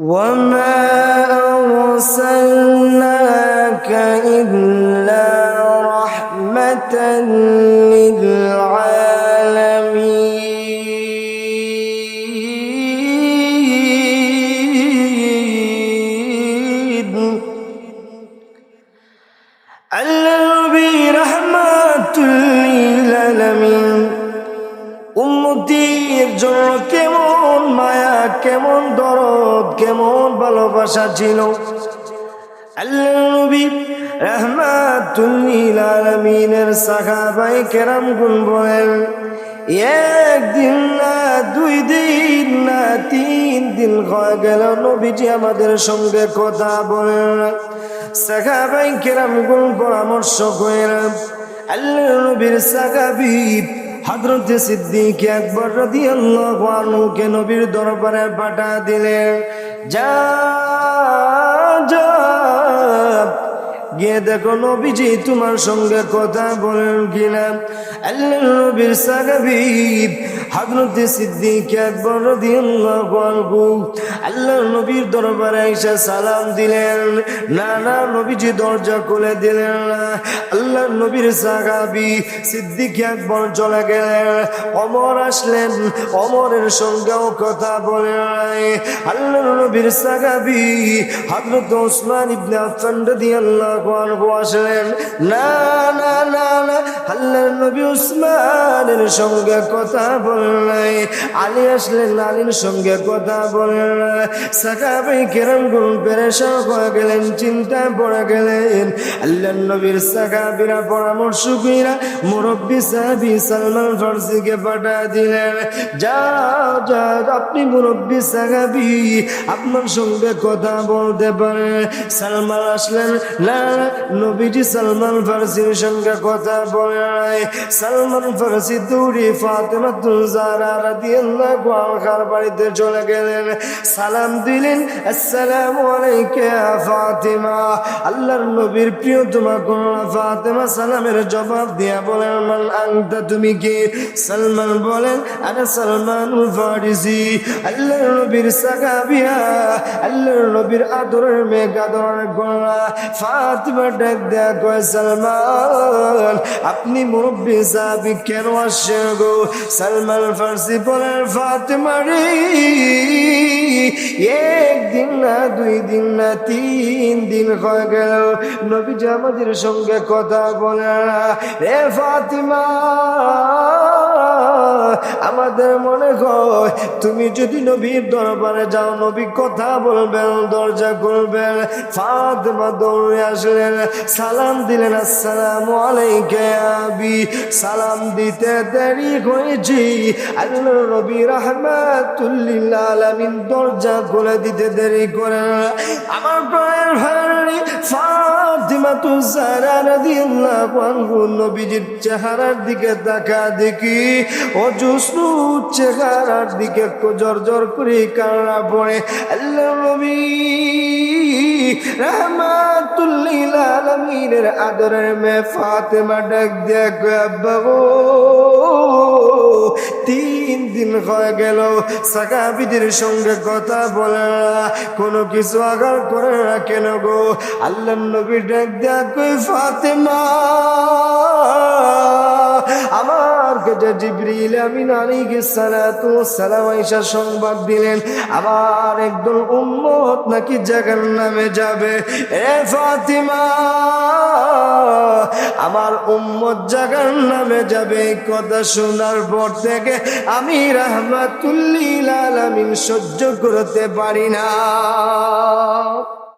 وما أرسلناك إلا رحمة للعالمين. ألا ربي برحمة للعالمين. أمتي جرك কেমন দরদ, কেমন ভালোবাসা ছিল। গুণ একদিন না, দুই দিন না, তিন দিন হয়ে গেল আমাদের সঙ্গে কথা বলেন সাহাবাই কেরাম গুণ পরামর্শ করেন আল্লাহ নবীর সাহাবি হজরত সিদ্দিক একবার রাদিয়াল্লাহু আনহুকে নবীর দরবারে পাঠা দিলেন যা যা গিয়ে দেখো নবীজি তোমার সঙ্গে কথা বলেন কিনা। আল্লাহ নবীর সাহাবী হযরত সিদ্দিক একবার রাদিয়াল্লাহু আল্লাহ নবীর দরবারে এসে সালাম দিলেন। না না, নবীজি দরজা খুলে দিলেন না। আল্লাহ নবীর সাহাবী সিদ্দিক একবার চলে গেলেন। অমর আসলেন, অমরের সঙ্গেও কথা বলে আল্লাহ নবীর সাহাবী হযরত ওসমান ইবনে আফফান রাদিয়াল্লাহু আনহু আসলেন না না আল্লাহর নবী উসমানের সঙ্গে কথা বলেন নাই। আলী আসলেন, আলীর সঙ্গে কথা বলেন না সাহাবে কেরাম গুণ পেরেশান হয়ে গেলেন, চিন্তায় পড়ে গেলেন। আল্লাহর নবীর সাহাবিরা পরামর্শ কইরা মুরব্বী সাহাবী সালমান ফার্সিকে পাঠা দিলেন। যাও যাও আপনি মুরব্বী সাহাবী, আপনার সঙ্গে কথা বলতে পারে। সালমান আসলেন, না, নবীজি সালমান ফার্সির সঙ্গে কথা বলে নাই। সালমান ফার্সি দৌড়ি ফাতেমা রাদিয়াল্লাহু আনহার বাড়িতে চলে গেলেন। সালাম দিলেন আল্লাহর নবীর প্রিয় তোমা কোন ফাতেমা সালামের জবাব দিয়া বলেন, মান আনতা? তুমি কে? সালমান বলেন আরে সালমানুল ফারিসি। আল্লাহর নবীর সাহাবিয়া, আল্লাহর নবীর আদরের মেঘ আদরের গোলা ফাতেমা ডাক দেয়া কয়, সালমান, আপনি মুরব্বী সাহাবি কেন আসে গো? সালমান ফার্সি বলেন ফাত রে। একদিন না, দুই দিন না, তিন দিন হয়ে গেল। নবী জামাদের সঙ্গে কথা বলে রে ফাতিমা! আমাদের মনে হয় তুমি যদি নবীর দরবারে যাও, নবী কথা বলবেন, দরজা করবেন ফাতেমা দৌড়ে আসলেন, সালাম দিলেন, আসসালামু আলাইকা আবি। সালাম দিতে দেরি হয়েছি। আল্লাহ নবী রাহমাতুল্লিল আলামিন দরজা খুলে দিতে দেরি করে আমার প্রাণের ভাই ফাতিমা তু রাদিয়াল্লাহু আনহু, নবীজির চেহারার দিকে তাকা দেখি। ও জুসনু চেহারার দিকে জর জর করে কান্না পড়ে। আল্লাহ নবী রহমাতুল্লিল আদরের মে ফাতেমা ডাক দেখ আব্বা গো, তিন দিন হয়ে গেল, সাকাবিদের সঙ্গে কথা বলে না, কোনো কিছু আগার করে না কেন গো? আল্লাহ নবী ডাক দেখ ফাতেমা কাছে জিবরিল আয়েশা সংবাদ দিলেন আমার একদল উম্মত নাকি জাহান্নামে যাবে। এ ফাতিমা, আমার উম্মত জাহান্নামে যাবে কথা শোনার পর থেকে আমি রাহমাতুল্লিল সহ্য করতে পারি না।